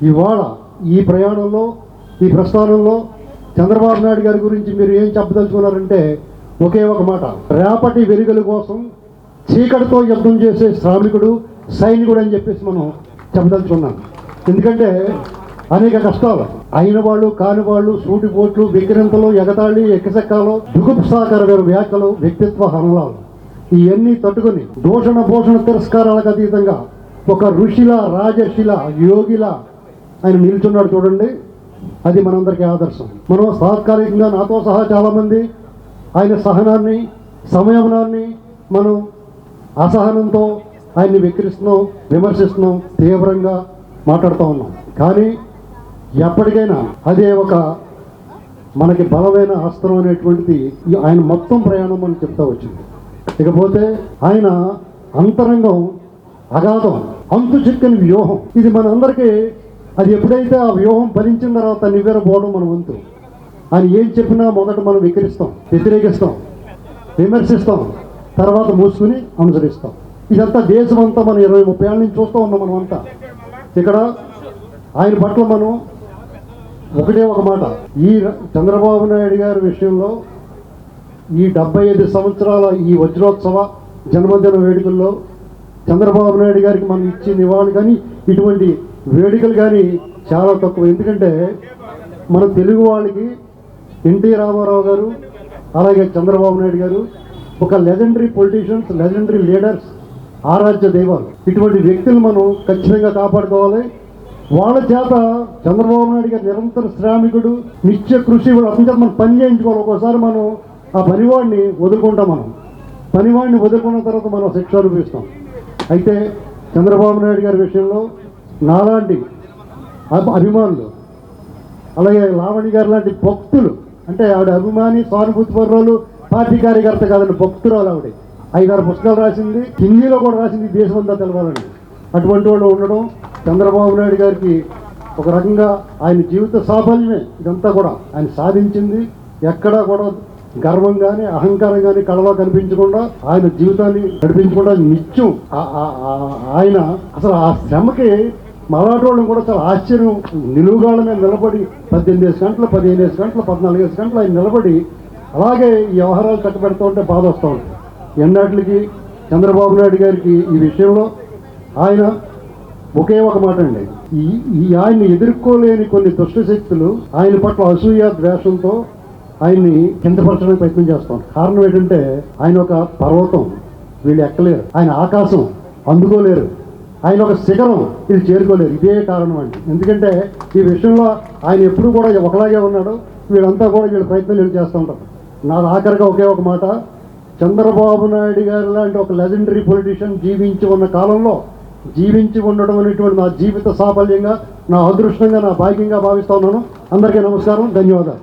ఇవాళ ఈ ప్రయాణంలో ఈ ప్రస్థానంలో చంద్రబాబు నాయుడు గారి గురించి మీరు ఏం చెప్పదలుచుకున్నారంటే ఒకే ఒక మాట. రేపటి వెలుగుల కోసం చీకటితో యుద్ధం చేసే శ్రామికుడు సైనికుడు అని చెప్పేసి మనం చెప్పదలుచుకున్నాం. ఎందుకంటే అనేక కష్టాలు. అయిన వాళ్ళు కాని వాళ్ళు సూటిపోట్లు విగ్రహంతలు ఎగతాళి ఎక్కసెక్కాలు దుగుప్సాకరమైన వ్యాఖ్యలు వ్యక్తిత్వ హనలాలు ఇవన్నీ తట్టుకొని దూషణ భూషణ తిరస్కారాలకు అతీతంగా ఒక ఋషిల రాజర్షిల యోగిలా ఆయన నిల్చున్నాడు చూడండి. అది మనందరికీ ఆదర్శం. మనం సాత్కాలికంగా నాతో సహా చాలామంది ఆయన సహనాన్ని సంయమనాన్ని మనం అసహనంతో ఆయన్ని వికరిస్తున్నాం విమర్శిస్తున్నాం తీవ్రంగా మాట్లాడుతూ ఉన్నాం. కానీ ఎప్పటికైనా అదే ఒక మనకి బలమైన అస్త్రం అనేటువంటిది ఆయన మొత్తం ప్రయాణం మనం చెప్తా వచ్చింది. ఇకపోతే ఆయన అంతరంగం అగాధం అంతు చిక్కని వ్యూహం. ఇది మనందరికీ అది ఎప్పుడైతే ఆ వ్యూహం ఫలించిన తర్వాత నివ్వెరపోవడం మన వంతు. ఆయన ఏం చెప్పినా మొదట మనం వికరిస్తాం వ్యతిరేకిస్తాం విమర్శిస్తాం తర్వాత మూసుకుని అనుసరిస్తాం. ఇదంతా దేశం అంతా మనం ఇరవై ముప్పై ఏళ్ళ నుంచి చూస్తూ ఉన్నాం మనం అంతా ఇక్కడ ఆయన పట్ల మనం ఒకటే ఒక మాట. ఈ చంద్రబాబు నాయుడు గారి విషయంలో ఈ డెబ్బై ఐదు సంవత్సరాల ఈ వజ్రోత్సవ జన్మదిన వేడుకల్లో చంద్రబాబు నాయుడు గారికి మనం ఇచ్చే నివాళి కానీ ఇటువంటి వేడుకలు కానీ చాలా తక్కువ. ఎందుకంటే మన తెలుగు వాళ్ళకి ఎన్టీ రామారావు గారు అలాగే చంద్రబాబు నాయుడు గారు ఒక లెజెండరీ పొలిటీషియన్స్ లెజెండరీ లీడర్స్ ఆరాధ్య దైవాలు. ఇటువంటి వ్యక్తులు మనం ఖచ్చితంగా కాపాడుకోవాలి. వాళ్ళ చేత చంద్రబాబు నాయుడు గారు నిరంతర శ్రామికుడు నిత్య కృషి కూడా మనం పని చేయించుకోవాలి. ఒక్కోసారి మనం ఆ పనివాడిని వదులుకుంటాం మనం. పనివాడిని వదులుకున్న తర్వాత మనం శిక్ష అనుభవిస్తాం. అయితే చంద్రబాబు నాయుడు గారి విషయంలో నాలాంటి అభిమానులు అలాగే లావణి గారు లాంటి భక్తులు అంటే ఆవిడ అభిమాని సానుభూతి పర్రాలు పార్టీ కార్యకర్త కాదండి భక్తురాలు ఆవిడ. ఐదారు పుస్తకాలు రాసింది హిందీలో కూడా రాసింది దేశం అంతా తెలవాలండి అటువంటి వాళ్ళు ఉండడం చంద్రబాబు నాయుడు గారికి ఒక రకంగా ఆయన జీవిత సాఫల్యమే. ఇదంతా కూడా ఆయన సాధించింది. ఎక్కడా కూడా గర్వం కానీ అహంకారం కానీ కళలో కనిపించకుండా ఆయన జీవితాన్ని నడిపించకుండా నిత్యం. ఆయన అసలు ఆ శ్రమకి మలాటి వాళ్ళని కూడా చాలా ఆశ్చర్యం నిలువుగాళ్ళ మీద నిలబడి పద్దెనిమిది గంటలు పదిహేను గంటలు పద్నాలుగు గంటలు ఆయన నిలబడి అలాగే ఈ వ్యవహారాలు కట్టబెడుతూ ఉంటే బాధ వస్తూ ఉంటుంది ఎన్నాటికి చంద్రబాబు నాయుడు గారికి ఈ విషయంలో ఆయన ఒకే ఒక మాట అండి. ఈ ఈ ఆయన్ని ఎదుర్కోలేని కొన్ని దుష్ట శక్తులు ఆయన పట్ల అసూయ ద్వేషంతో ఆయన్ని కిందపరచడానికి ప్రయత్నం చేస్తాం. కారణం ఏంటంటే ఆయన ఒక పర్వతం. వీళ్ళు ఎక్కలేరు. ఆయన ఆకాశం. అందుకోలేరు. ఆయన ఒక శిఖరం. వీళ్ళు చేరుకోలేదు. ఇదే కారణం అండి. ఎందుకంటే ఈ విషయంలో ఆయన ఎప్పుడు కూడా ఒకలాగే ఉన్నాడు. వీళ్ళంతా కూడా వీళ్ళ ప్రయత్నం వీళ్ళు చేస్తూ ఉంటారు. నా ఆఖరిగా ఒకే ఒక మాట. చంద్రబాబు నాయుడు గారు లాంటి ఒక లెజెండరీ పొలిటీషియన్ జీవించి ఉన్న కాలంలో జీవించి ఉండడం అనేటువంటి నా జీవిత సాఫల్యంగా నా అదృష్టంగా నా భాగ్యంగా భావిస్తా ఉన్నాను. అందరికీ నమస్కారం. ధన్యవాదాలు.